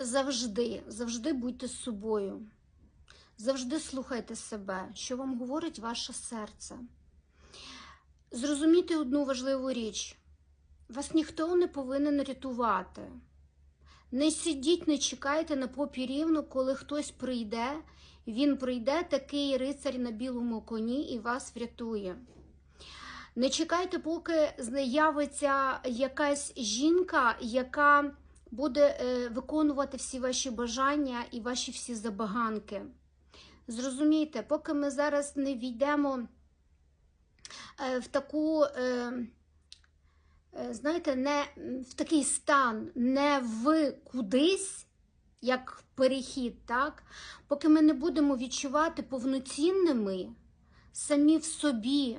завжди, завжди будьте з собою. Завжди слухайте себе, що вам говорить ваше серце. Зрозумійте одну важливу річ: вас ніхто не повинен рятувати. Не сидіть, не чекайте на попі рівно, коли хтось прийде, він прийде, такий рицарь на білому коні і вас врятує. Не чекайте, поки з'явиться якась жінка, яка буде е, виконувати всі ваші бажання і ваші всі забаганки. Зрозумійте, поки ми зараз не війдемо е, в таку, е, знаєте, не в такий стан, не в кудись, як перехід, так? поки ми не будемо відчувати повноцінними самі в собі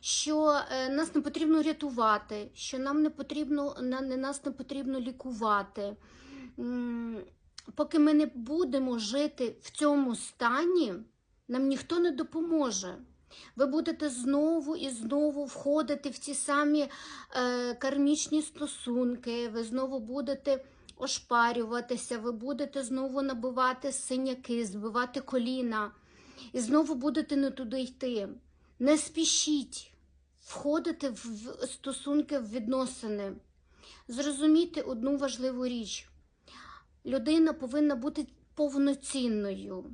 що е, нас не потрібно рятувати, що нам не потрібно, нас не потрібно лікувати. Поки ми не будемо жити в цьому стані, нам ніхто не допоможе. Ви будете знову і знову входити в ті самі е, кармічні стосунки, ви знову будете ошпарюватися, ви будете знову набивати синяки, збивати коліна, і знову будете не туди йти. Не спішіть входити в стосунки, в відносини. Зрозумійте одну важливу річ. Людина повинна бути повноцінною.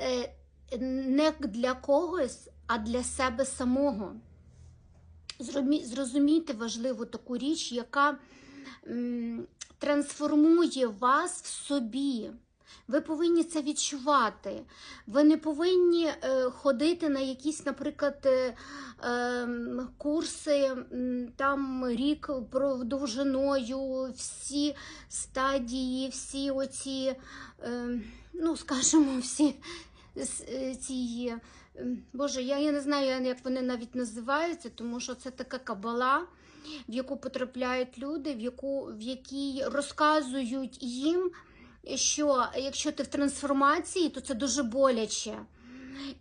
Е, Не для когось, а для себе самого. Зрозумійте важливу таку річ, яка трансформує вас в собі. Ви повинні це відчувати. Ви не повинні е, ходити на якісь, наприклад, е, ем, курси там рік продовжиною, всі стадії, всі оці, е, ну, скажімо, всі е, ці. е, Боже, я, я не знаю, як вони навіть називаються, тому що це така кабала, в яку потрапляють люди, в, яку, в якій розказують їм що якщо ти в трансформації, то це дуже боляче.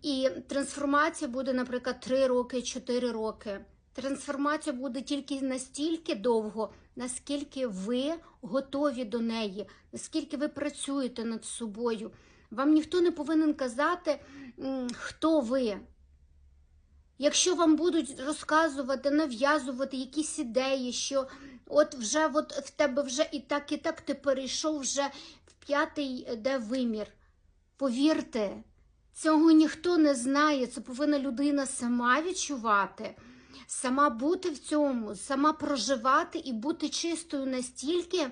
І трансформація буде, наприклад, 3 роки, 4 роки. Трансформація буде тільки настільки довго, наскільки ви готові до неї, наскільки ви працюєте над собою. Вам ніхто не повинен казати, хто ви. Якщо вам будуть розказувати, нав'язувати якісь ідеї, що от вже от в тебе вже і так, і так ти перейшов вже в п'ятий де вимір. Повірте, цього ніхто не знає. Це повинна людина сама відчувати, сама бути в цьому, сама проживати і бути чистою настільки,